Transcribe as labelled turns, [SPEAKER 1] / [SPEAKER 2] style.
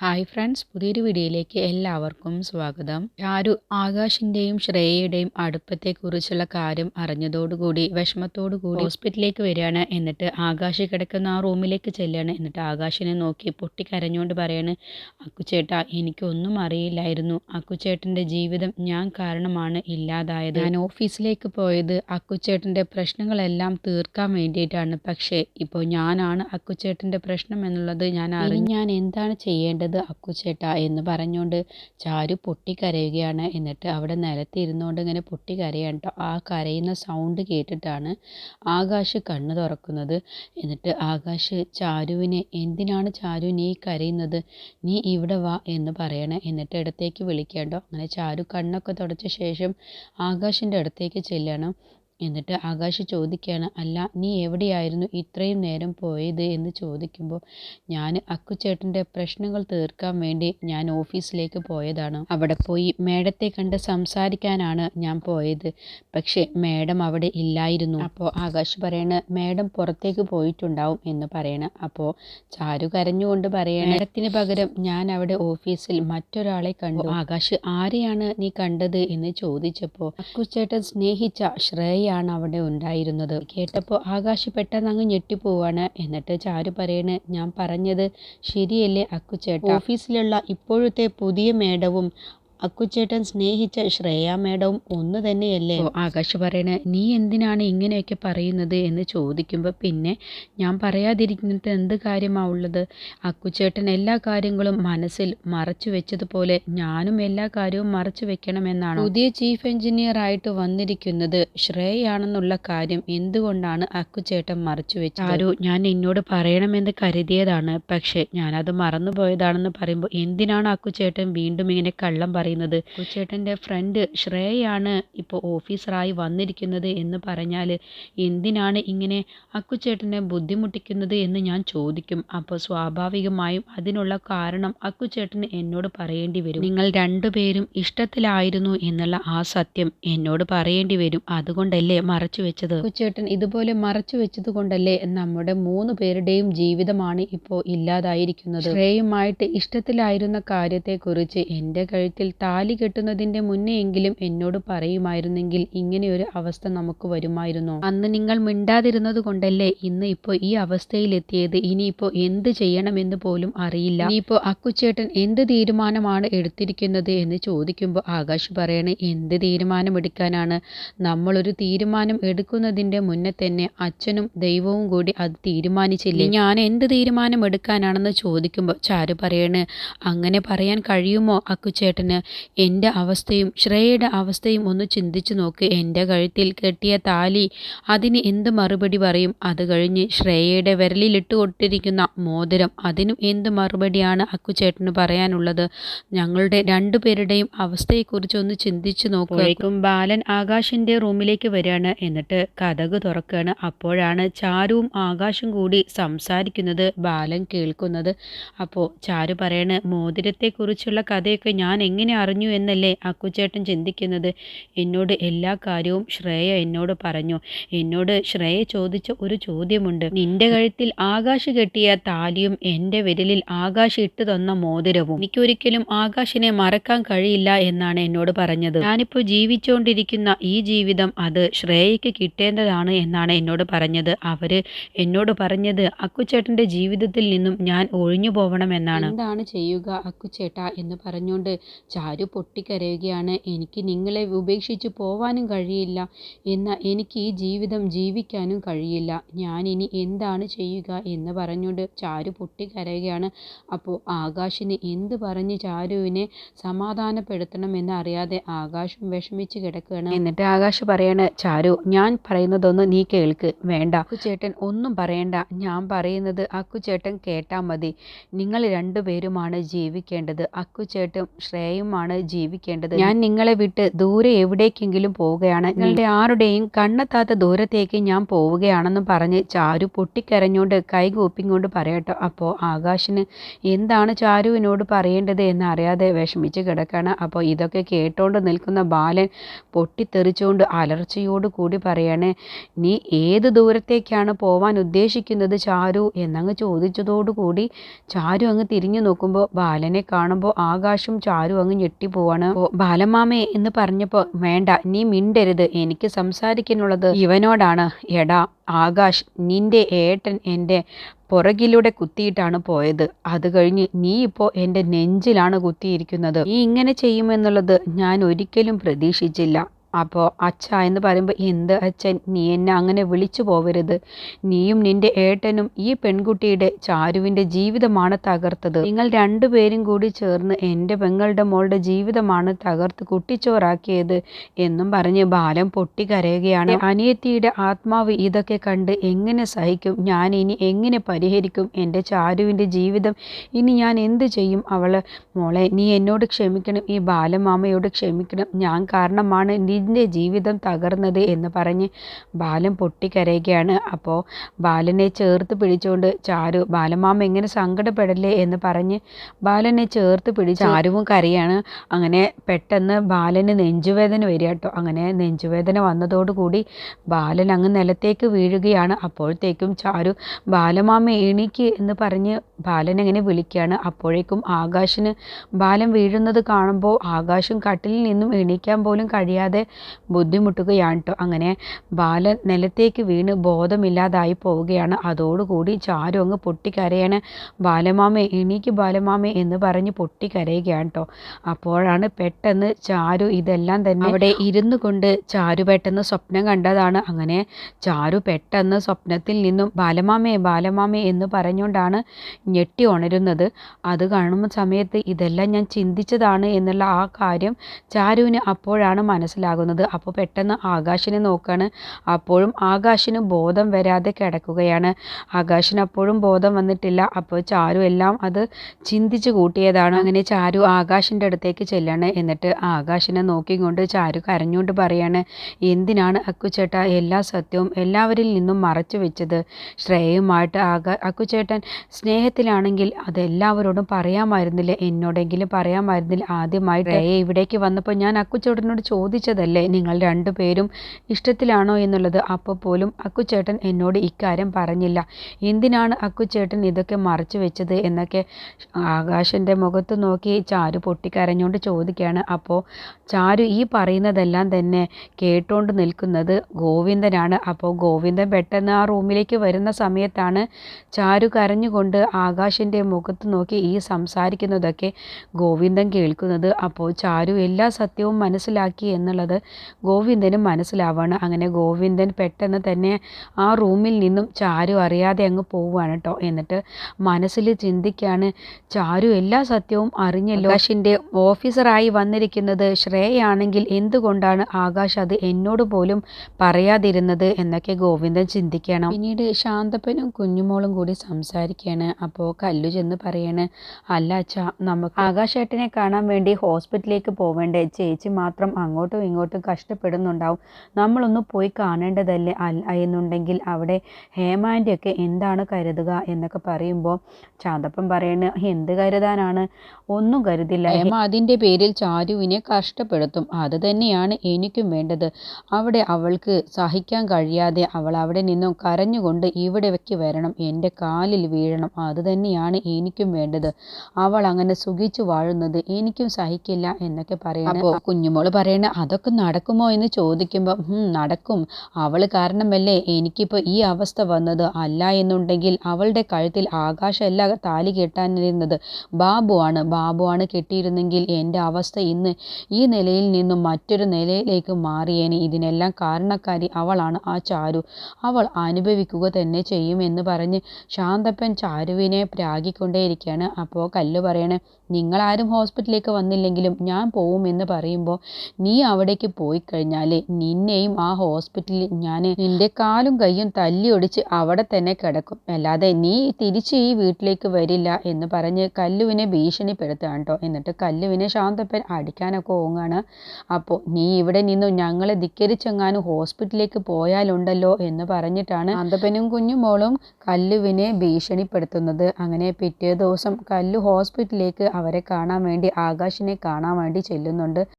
[SPEAKER 1] Hi friends പുതിയൊരു വീഡിയോയിലേക്ക് എല്ലാവർക്കും സ്വാഗതം. ആരു ആകാശിന്റെയും ശ്രേയയുടെയും അടുപ്പത്തെക്കുറിച്ചുള്ള കാര്യം അറിഞ്ഞതോടുകൂടി വിഷമത്തോടുകൂടി ഹോസ്പിറ്റലിലേക്ക് വരികയാണ്. എന്നിട്ട് ആകാശ് കിടക്കുന്ന ആ റൂമിലേക്ക് ചെല്ലുകയാണ്. എന്നിട്ട് ആകാശിനെ നോക്കി പൊട്ടിക്കരഞ്ഞുകൊണ്ട് പറയാണ് അക്കുച്ചേട്ട എനിക്കൊന്നും അറിയില്ലായിരുന്നു. അക്കുച്ചേട്ടന്റെ ജീവിതം ഞാൻ കാരണമാണ് ഇല്ലാതായത്. ഞാൻ ഓഫീസിലേക്ക് പോയത് അക്കുച്ചേട്ടന്റെ പ്രശ്നങ്ങളെല്ലാം തീർക്കാൻ വേണ്ടിയിട്ടാണ്. പക്ഷേ ഇപ്പോൾ ഞാനാണ് അക്കുച്ചേട്ടന്റെ പ്രശ്നം എന്നുള്ളത് ഞാൻ അറിഞ്ഞ് ഞാൻ എന്താണ് ചെയ്യേണ്ടത്? അക്കുച്ചേട്ട എന്ന് പറഞ്ഞുകൊണ്ട് ചാരു പൊട്ടിക്കരയുകയാണ്. എന്നിട്ട് അവിടെ നിലത്തിരുന്നുകൊണ്ട് ഇങ്ങനെ പൊട്ടിക്കരയാണ് കേട്ടോ ആ കരയുന്ന സൗണ്ട് കേട്ടിട്ടാണ് ആകാശ് കണ്ണ് തുറക്കുന്നത്. എന്നിട്ട് ആകാശ് ചാരുവിനെ എന്തിനാണ് ചാരു നീ കരയുന്നത്? നീ ഇവിടെ വാ എന്ന് പറയണേ. എന്നിട്ട് ഇടത്തേക്ക് വിളിക്കേണ്ടോ അങ്ങനെ ചാരു കണ്ണൊക്കെ തുടച്ച ശേഷം ആകാശിന്റെ അടുത്തേക്ക് ചെല്ലണം എന്നിട്ട് ആകാശ് ചോദിക്കുകയാണ് അല്ല നീ എവിടെയായിരുന്നു ഇത്രയും നേരം പോയത്? എന്ന് ചോദിക്കുമ്പോൾ ഞാൻ അക്കുച്ചേട്ടന്റെ പ്രശ്നങ്ങൾ തീർക്കാൻ വേണ്ടി ഞാൻ ഓഫീസിലേക്ക് പോയതാണ്. അവിടെ പോയി മേഡത്തെ കണ്ട് സംസാരിക്കാനാണ് ഞാൻ പോയത്. പക്ഷേ മേഡം അവിടെ ഇല്ലായിരുന്നു. അപ്പോൾ ആകാശ് പറയണ മേഡം പുറത്തേക്ക് പോയിട്ടുണ്ടാവും എന്ന് പറയണ. അപ്പോൾ ചാരു കരഞ്ഞുകൊണ്ട് പറയണ മേഡത്തിന് പകരം ഞാൻ അവിടെ ഓഫീസിൽ മറ്റൊരാളെ കണ്ടു. ആകാശ് ആരെയാണ് നീ കണ്ടത്? എന്ന് ചോദിച്ചപ്പോൾ അക്കുചേട്ടൻ സ്നേഹിച്ച ശ്രേയ ആണ് അവിടെ ഉണ്ടായിരുന്നത്. കേട്ടപ്പോൾ ആകാശ് പെട്ടെന്ന് അങ്ങ് ഞെട്ടിപ്പോവാണ്. എന്നിട്ട് ചാരു പറയണ് ഞാൻ പറഞ്ഞത് ശരിയല്ലേ അക്കുച്ചേട്ട? ഓഫീസിലുള്ള ഇപ്പോഴത്തെ പുതിയ മേഡവും അക്കുച്ചേട്ടൻ സ്നേഹിച്ച ശ്രേയ മേഡവും ഒന്ന് തന്നെയല്ലേ? ആകാശ് പറയണ നീ എന്തിനാണ് ഇങ്ങനെയൊക്കെ പറയുന്നത്? എന്ന് ചോദിക്കുമ്പോൾ പിന്നെ ഞാൻ പറയാതിരിക്കുന്നത് എന്ത് കാര്യമാ ഉള്ളത്? അക്കുച്ചേട്ടൻ എല്ലാ കാര്യങ്ങളും മനസ്സിൽ മറച്ചു വെച്ചതുപോലെ ഞാനും എല്ലാ കാര്യവും മറച്ചു വെക്കണമെന്നാണ്. പുതിയ ചീഫ് എഞ്ചിനീയർ ആയിട്ട് വന്നിരിക്കുന്നത് ശ്രേയാണെന്നുള്ള കാര്യം എന്തുകൊണ്ടാണ് അക്കുച്ചേട്ടൻ മറച്ചു വെച്ചത്? ആരു ഞാൻ എന്നോട് പറയണമെന്ന് കരുതിയതാണ്. പക്ഷേ ഞാനത് മറന്നുപോയതാണെന്ന് പറയുമ്പോൾ എന്തിനാണ് അക്കുച്ചേട്ടൻ വീണ്ടും ഇങ്ങനെ കള്ളം പറയുന്നത്? അക്കുച്ചേട്ടന്റെ ഫ്രണ്ട് ശ്രേയാണ് ഇപ്പോൾ ഓഫീസറായി വന്നിരിക്കുന്നത് എന്ന് പറഞ്ഞാൽ എന്തിനാണ് ഇങ്ങനെ അക്കുച്ചേട്ടനെ ബുദ്ധിമുട്ടിക്കുന്നത് എന്ന് ഞാൻ ചോദിക്കും. അപ്പോൾ സ്വാഭാവികമായും അതിനുള്ള കാരണം അക്കുച്ചേട്ടൻ എന്നോട് പറയേണ്ടി വരും. നിങ്ങൾ രണ്ടുപേരും ഇഷ്ടത്തിലായിരുന്നു എന്നുള്ള ആ സത്യം എന്നോട് പറയേണ്ടി വരും. അതുകൊണ്ടല്ലേ മറച്ചു വെച്ചത്? അക്കുച്ചേട്ടൻ ഇതുപോലെ മറച്ചു വെച്ചത് കൊണ്ടല്ലേ നമ്മുടെ മൂന്ന് പേരുടെയും ജീവിതമാണ് ഇപ്പോൾ ഇല്ലാതായിരിക്കുന്നത്. ശ്രേയുമായിട്ട് ഇഷ്ടത്തിലായിരുന്ന കാര്യത്തെക്കുറിച്ച് എന്റെ കഴുത്തിൽ താലി കെട്ടുന്നതിന്റെ മുന്നെയെങ്കിലും എന്നോട് പറയുമായിരുന്നെങ്കിൽ ഇങ്ങനെയൊരു അവസ്ഥ നമുക്ക് വരുമായിരുന്നു? അന്ന് നിങ്ങൾ മിണ്ടാതിരുന്നത് കൊണ്ടല്ലേ ഇന്ന് ഇപ്പോൾ ഈ അവസ്ഥയിലെത്തിയത്? ഇനിയിപ്പോൾ എന്ത് ചെയ്യണമെന്ന് പോലും അറിയില്ല. ഇനിയിപ്പോൾ അക്കുച്ചേട്ടൻ എന്ത് തീരുമാനമാണ് എടുത്തിരിക്കുന്നത് എന്ന് ചോദിക്കുമ്പോൾ ആകാശ് പറയണേ എന്ത് തീരുമാനം എടുക്കാനാണ് നമ്മളൊരു തീരുമാനം എടുക്കുന്നതിന്റെ മുന്നേ തന്നെ അച്ഛനും ദൈവവും കൂടി അത് തീരുമാനിച്ചില്ലേ? ഞാൻ എന്ത് തീരുമാനം എടുക്കാനാണെന്ന് ചോദിക്കുമ്പോൾ ചാരു പറയണ് അങ്ങനെ പറയാൻ കഴിയുമോ അക്കുച്ചേട്ടന്? എന്റെ അവസ്ഥയും ശ്രേയയുടെ അവസ്ഥയും ഒന്ന് ചിന്തിച്ചു നോക്ക്. എന്റെ കഴുത്തിൽ കെട്ടിയ താലി അതിന് എന്ത് മറുപടി പറയും? അത് കഴിഞ്ഞ് ശ്രേയയുടെ വിരലിലിട്ട് കൊട്ടിരിക്കുന്ന മോതിരം അതിനും എന്ത് മറുപടിയാണ് അക്കുചേട്ടന് പറയാനുള്ളത്? ഞങ്ങളുടെ രണ്ടുപേരുടെയും അവസ്ഥയെക്കുറിച്ച് ഒന്ന് ചിന്തിച്ചു നോക്കുമ്പോഴേക്കും ബാലൻ ആകാശിന്റെ റൂമിലേക്ക് വരികയാണ് എന്നിട്ട് കഥക് തുറക്കുകയാണ് അപ്പോഴാണ് ചാരുവും ആകാശും കൂടി സംസാരിക്കുന്നത് ബാലൻ കേൾക്കുന്നത്. അപ്പോൾ ചാരു പറയണ മോതിരത്തെക്കുറിച്ചുള്ള കഥയൊക്കെ ഞാൻ എങ്ങനെ അറിഞ്ഞു എന്നല്ലേ അക്കുചേട്ടൻ ചിന്തിക്കുന്നത്? എന്നോട് എല്ലാ കാര്യവും ശ്രേയ എന്നോട് പറഞ്ഞു. എന്നോട് ശ്രേയ ചോദിച്ച ഒരു ചോദ്യമുണ്ട്. നിന്റെ കഴുത്തിൽ ആകാശ് കെട്ടിയ താലിയും എന്റെ വിരലിൽ ആകാശ് ഇട്ടു തന്ന മോതിരവും. എനിക്കൊരിക്കലും ആകാശിനെ മറക്കാൻ കഴിയില്ല എന്നാണ് എന്നോട് പറഞ്ഞത്. ഞാനിപ്പോൾ ജീവിച്ചുകൊണ്ടിരിക്കുന്ന ഈ ജീവിതം അത് ശ്രേയയ്ക്ക് കിട്ടേണ്ടതാണ് എന്നാണ് എന്നോട് പറഞ്ഞത്. അവർ എന്നോട് പറഞ്ഞത് അക്കുച്ചേട്ടന്റെ ജീവിതത്തിൽ നിന്നും ഞാൻ ഒഴിഞ്ഞു എന്നാണ്. എന്താണ് ചെയ്യുക അക്കുച്ചേട്ട എന്ന് പറഞ്ഞുകൊണ്ട് ചാരു പൊട്ടിക്കരയുകയാണ്. എനിക്ക് നിങ്ങളെ ഉപേക്ഷിച്ച് പോവാനും കഴിയില്ല. എന്നാൽ എനിക്ക് ഈ ജീവിതം ജീവിക്കാനും കഴിയില്ല. ഞാൻ ഇനി എന്താണ് ചെയ്യുക എന്ന് പറഞ്ഞുകൊണ്ട് ചാരു പൊട്ടിക്കരയുകയാണ്. അപ്പോൾ ആകാശിന് എന്ത് പറഞ്ഞ് ചാരുവിനെ സമാധാനപ്പെടുത്തണമെന്ന് അറിയാതെ ആകാശം വിഷമിച്ച് കിടക്കുകയാണ്. എന്നിട്ട് ആകാശ് പറയാണ് ചാരു ഞാൻ പറയുന്നതൊന്ന് നീ കേൾക്ക്. വേണ്ട. അക്കുചേട്ടൻ ഒന്നും പറയണ്ട. ഞാൻ പറയുന്നത് അക്കുചേട്ടൻ കേട്ടാൽ മതി. നിങ്ങൾ രണ്ടുപേരുമാണ് ജീവിക്കേണ്ടത്. അക്കുചേട്ടൻ ശ്രേയയുമായി ആണ് ജീവിക്കേണ്ടത്. ഞാൻ നിങ്ങളെ വിട്ട് ദൂരെ എവിടേക്കെങ്കിലും പോവുകയാണ്. നിങ്ങളുടെ ആരുടെയും കണ്ണെത്താത്ത ദൂരത്തേക്ക് ഞാൻ പോവുകയാണെന്ന് പറഞ്ഞ് ചാരു പൊട്ടിക്കരഞ്ഞുകൊണ്ട് കൈകൂപ്പിക്കൊണ്ട് പറയട്ടോ. അപ്പോൾ ആകാശിന് എന്താണ് ചാരുവിനോട് പറയേണ്ടത് എന്നറിയാതെ വിഷമിച്ച് കിടക്കാണ്. അപ്പോൾ ഇതൊക്കെ കേട്ടോണ്ട് നിൽക്കുന്ന ബാലൻ പൊട്ടിത്തെറിച്ചുകൊണ്ട് അലർച്ചയോട് കൂടി പറയാണ് നീ ഏത് ദൂരത്തേക്കാണ് പോവാൻ ഉദ്ദേശിക്കുന്നത് ചാരു? എന്നങ്ങ് ചോദിച്ചതോടുകൂടി ചാരു അങ്ങ് തിരിഞ്ഞു നോക്കുമ്പോൾ ബാലനെ കാണുമ്പോൾ ആകാശും ചാരു അങ്ങ് ഞെട്ടിപ്പോവാണ് ബാലമാമേ എന്ന് പറഞ്ഞപ്പോൾ വേണ്ട നീ മിണ്ടരുത്. എനിക്ക് സംസാരിക്കാനുള്ളത് ഇവനോടാണ്. എടാ ആകാശ് നിന്റെ ഏട്ടൻ എന്റെ പുറകിലൂടെ കുത്തിയിട്ടാണ് പോയത്. അത് കഴിഞ്ഞ് നീ ഇപ്പോൾ എന്റെ നെഞ്ചിലാണ് കുത്തിയിരിക്കുന്നത്. നീ ഇങ്ങനെ ചെയ്യുമെന്നുള്ളത് ഞാൻ ഒരിക്കലും പ്രതീക്ഷിച്ചില്ല. അപ്പോൾ അച്ഛ എന്ന് പറയുമ്പോൾ എന്ത് അച്ഛൻ? നീ എന്നെ അങ്ങനെ വിളിച്ചു പോവരുത്. നീയും നിന്റെ ഏട്ടനും ഈ പെൺകുട്ടിയുടെ ചാരുവിന്റെ ജീവിതമാണ് തകർത്തത്. നിങ്ങൾ രണ്ടുപേരും കൂടി ചേർന്ന് എന്റെ പെങ്ങളുടെ മോളുടെ ജീവിതമാണ് തകർത്ത് കുട്ടിച്ചോറാക്കിയത് എന്നും പറഞ്ഞ് ബാലം പൊട്ടിക്കരയുകയാണ്. അനിയത്തിയുടെ ആത്മാവ് ഇതൊക്കെ കണ്ട് എങ്ങനെ സഹിക്കും? ഞാൻ ഇനി എങ്ങനെ പരിഹരിക്കും? എന്റെ ചാരുവിന്റെ ജീവിതം ഇനി ഞാൻ എന്ത് ചെയ്യും? അവൾ മോളെ നീ എന്നോട് ക്ഷമിക്കണം. ഈ ബാലമാമയോട് ക്ഷമിക്കണം. ഞാൻ കാരണമാണ്. നീ നിന്റെ ജീവിതം തകർന്നത് എന്ന് പറഞ്ഞ് ബാലൻ പൊട്ടിക്കരയുകയാണ്. അപ്പോൾ ബാലനെ ചേർത്ത് പിടിച്ചുകൊണ്ട് ചാരു ബാലമാമ എങ്ങനെ സങ്കടപ്പെടല്ലേ? എന്ന് പറഞ്ഞ് ബാലനെ ചേർത്ത് പിടിച്ച് ചാരുവും കരയാണ്. അങ്ങനെ പെട്ടെന്ന് ബാലന് നെഞ്ചുവേദന വരിക കേട്ടോ. അങ്ങനെ നെഞ്ചുവേദന വന്നതോടുകൂടി ബാലൻ അങ്ങ് നിലത്തേക്ക് വീഴുകയാണ്. അപ്പോഴത്തേക്കും ചാരു ബാലമാമ എണീക്ക് എന്ന് പറഞ്ഞ് ബാലൻ എങ്ങനെ വിളിക്കുകയാണ്. അപ്പോഴേക്കും ആകാശിന് ബാലൻ വീഴുന്നത് കാണുമ്പോൾ ആകാശം കട്ടിലിൽ നിന്നും എണീക്കാൻ പോലും കഴിയാതെ ബുദ്ധിമുട്ടുകയാണ് കേട്ടോ അങ്ങനെ ബാലൻ നിലത്തേക്ക് വീണ് ബോധമില്ലാതായി പോവുകയാണ്. അതോടുകൂടി ചാരു അങ്ങ് പൊട്ടിക്കരയാണ്. ബാലമാമേ എണീക്ക് ബാലമാമേ എന്ന് പറഞ്ഞ് പൊട്ടിക്കരയുകയാണ് കേട്ടോ അപ്പോഴാണ് പെട്ടെന്ന് ചാരു ഇതെല്ലാം തന്നെ അവിടെ ഇരുന്നു കൊണ്ട് ചാരു പെട്ടെന്ന് സ്വപ്നം കണ്ടതാണ്. അങ്ങനെ ചാരു പെട്ടെന്ന് സ്വപ്നത്തിൽ നിന്നും ബാലമാമേ ബാലമാമേ എന്ന് പറഞ്ഞുകൊണ്ടാണ് ഞെട്ടി ഉണരുന്നത്. അത് കാണുന്ന സമയത്ത് ഇതെല്ലാം ഞാൻ ചിന്തിച്ചതാണ് എന്നുള്ള ആ കാര്യം ചാരുവിന് അപ്പോഴാണ് മനസ്സിലാകുന്നത്. അപ്പോൾ പെട്ടെന്ന് ആകാശിനെ നോക്കാണ്. അപ്പോഴും ആകാശിന് ബോധം വരാതെ കിടക്കുകയാണ്. ആകാശിന് അപ്പോഴും ബോധം വന്നിട്ടില്ല. അപ്പോൾ ചാരു എല്ലാം അത് ചിന്തിച്ചു കൂട്ടിയതാണ്. അങ്ങനെ ചാരു ആകാശിന്റെ അടുത്തേക്ക് ചെല്ലാണ്. എന്നിട്ട് ആകാശിനെ നോക്കിക്കൊണ്ട് ചാരു കരഞ്ഞുകൊണ്ട് പറയാണ് എന്തിനാണ് അക്കുചേട്ട എല്ലാ സത്യവും എല്ലാവരിൽ നിന്നും മറച്ചു വെച്ചത്? ശ്രേയയുമായിട്ട് ആകാ അക്കുചേട്ടൻ സ്നേഹത്തിലാണെങ്കിൽ അതെല്ലാവരോടും പറയാമായിരുന്നില്ല? എന്നോടെങ്കിലും പറയാമായിരുന്നില്ല? ആദ്യമായിട്ട് ശ്രേയ ഇവിടേക്ക് വന്നപ്പോൾ ഞാൻ അക്കുചേട്ടനോട് ചോദിച്ചതല്ലേ? നിങ്ങൾ രണ്ടുപേരും ഇഷ്ടത്തിലാണോ എന്നുള്ളത് അപ്പോൾ പോലും അക്കുചേട്ടൻ എന്നോട് ഇക്കാര്യം പറഞ്ഞില്ല. എന്തിനാണ് അക്കുചേട്ടൻ ഇതൊക്കെ മറച്ചു വെച്ചത് എന്നൊക്കെ ആകാശന്റെ മുഖത്ത് നോക്കി ചാരു പൊട്ടിക്കരഞ്ഞുകൊണ്ട് ചോദിക്കുകയാണ്. അപ്പോൾ ചാരു ഈ പറയുന്നതെല്ലാം തന്നെ കേട്ടുകൊണ്ട് നിൽക്കുന്നത് ഗോവിന്ദനാണ്. അപ്പോൾ ഗോവിന്ദൻ പെട്ടെന്ന് ആ റൂമിലേക്ക് വരുന്ന സമയത്താണ് ചാരു കരഞ്ഞുകൊണ്ട് ആകാശിന്റെ മുഖത്ത് നോക്കി ഈ സംസാരിക്കുന്നതൊക്കെ ഗോവിന്ദൻ കേൾക്കുന്നത്. അപ്പോൾ ചാരു എല്ലാ സത്യവും മനസ്സിലാക്കി എന്നുള്ളത് ഗോവിന്ദനും മനസ്സിലാവുകയാണ് അങ്ങനെ ഗോവിന്ദൻ പെട്ടെന്ന് തന്നെ ആ റൂമിൽ നിന്നും ചാരു അറിയാതെ അങ്ങ് പോവുകയാണ് കേട്ടോ എന്നിട്ട് മനസ്സിൽ ചിന്തിക്കുകയാണ് ചാരു എല്ലാ സത്യവും അറിഞ്ഞല്ലോ. ആകാശിന്റെ ഓഫീസറായി വന്നിരിക്കുന്നത് ശ്രേയാണെങ്കിൽ എന്തുകൊണ്ടാണ് ആകാശ് അത് എന്നോട് പോലും പറയാതിരുന്നത്? എന്നൊക്കെ ഗോവിന്ദൻ ചിന്തിക്കണം. പിന്നീട് ശാന്തപ്പനും കുഞ്ഞുമോളും കൂടി സംസാരിക്കുകയാണ്. അപ്പോൾ കല്ലു ചെന്ന് പറയാണ് അല്ല അച്ഛാ നമുക്ക് ആകാശേട്ടനെ കാണാൻ വേണ്ടി ഹോസ്പിറ്റലിലേക്ക് പോവേണ്ടേ. ചേച്ചി മാത്രം അങ്ങോട്ടും ഇങ്ങോട്ടും കഷ്ടപ്പെടുന്നുണ്ടാവും. നമ്മളൊന്ന് പോയി കാണേണ്ടതല്ലേ അല്ല എന്നുണ്ടെങ്കിൽ അവിടെ ഹേമാന്റെയൊക്കെ എന്താണ് കരുതുക എന്നൊക്കെ പറയുമ്പോൾ ചാന്തപ്പൻ പറയണ എന്ത് കരുതാനാണ്? ഒന്നും കരുതില്ല. ഹേമ അതിന്റെ പേരിൽ ചാരുവിനെ കഷ്ടപ്പെടുത്തും. അത് തന്നെയാണ് എനിക്കും വേണ്ടത്. അവിടെ അവൾക്ക് സഹിക്കാൻ കഴിയാതെ അവൾ അവിടെ നിന്നും കരഞ്ഞുകൊണ്ട് ഇവിടേക്ക് വരണം. എന്റെ കാലിൽ വീഴണം. അത് തന്നെയാണ് എനിക്കും വേണ്ടത്. അവൾ അങ്ങനെ സുഖിച്ചു വാഴുന്നത് എനിക്കും സഹിക്കില്ല എന്നൊക്കെ പറയണം. അപ്പോൾ കുഞ്ഞുമോൾ പറയണ അതൊക്കെ നടക്കുമോ എന്ന് ചോദിക്കുമ്പോൾ നടക്കും. അവൾ കാരണമല്ലേ എനിക്കിപ്പോൾ ഈ അവസ്ഥ വന്നത്? അല്ല എന്നുണ്ടെങ്കിൽ അവളുടെ കഴുത്തിൽ ആകാശമല്ല താലി കെട്ടാനിരുന്നത്. ബാബുവാണ് ബാബുവാണ് കെട്ടിയിരുന്നെങ്കിൽ എന്റെ അവസ്ഥ ഇന്ന് ഈ നിലയിൽ നിന്നും മറ്റൊരു നിലയിലേക്ക് മാറിയേനെ. ഇതിനെല്ലാം കാരണക്കാരി അവളാണ് ആ ചാരു. അവൾ അനുഭവിക്കുക തന്നെ ചെയ്യുമെന്ന് പറഞ്ഞ് ശാന്തപ്പൻ ചാരുവിനെ പ്രാഗിക്കൊണ്ടേയിരിക്കുകയാണ്. അപ്പോൾ കല്ല് പറയണേ നിങ്ങളാരും ഹോസ്പിറ്റലിലേക്ക് വന്നില്ലെങ്കിലും ഞാൻ പോവും എന്ന് പറയുമ്പോൾ നീ അവിടേക്ക് പോയി കഴിഞ്ഞാൽ നിന്നെയും ആ ഹോസ്പിറ്റലിൽ ഞാൻ നിന്റെ കാലും കയ്യും തല്ലി ഒടിച്ച് അവിടെ തന്നെ കിടക്കും. അല്ലാതെ നീ തിരിച്ച് ഈ വീട്ടിലേക്ക് വരില്ല എന്ന് പറഞ്ഞ് കല്ലുവിനെ ഭീഷണിപ്പെടുത്തുകയാണ് കേട്ടോ എന്നിട്ട് കല്ലുവിനെ ശാന്തപ്പൻ അടിക്കാനൊക്കെ ഓങ്ങാണ്. അപ്പോൾ നീ ഇവിടെ നിന്ന് ഞങ്ങളെ ധിക്കരിച്ചെങ്ങാനും ഹോസ്പിറ്റലിലേക്ക് പോയാലുണ്ടല്ലോ എന്ന് പറഞ്ഞിട്ടാണ് ശാന്തപ്പനും കുഞ്ഞുമോളും കല്ലുവിനെ ഭീഷണിപ്പെടുത്തുന്നത്. അങ്ങനെ പിറ്റേ ദിവസം കല്ലു ഹോസ്പിറ്റലിലേക്ക് അവരെ കാണാൻ വേണ്ടി ആകാശിനെ കാണാൻ വേണ്ടി ചെല്ലുന്നുണ്ട്.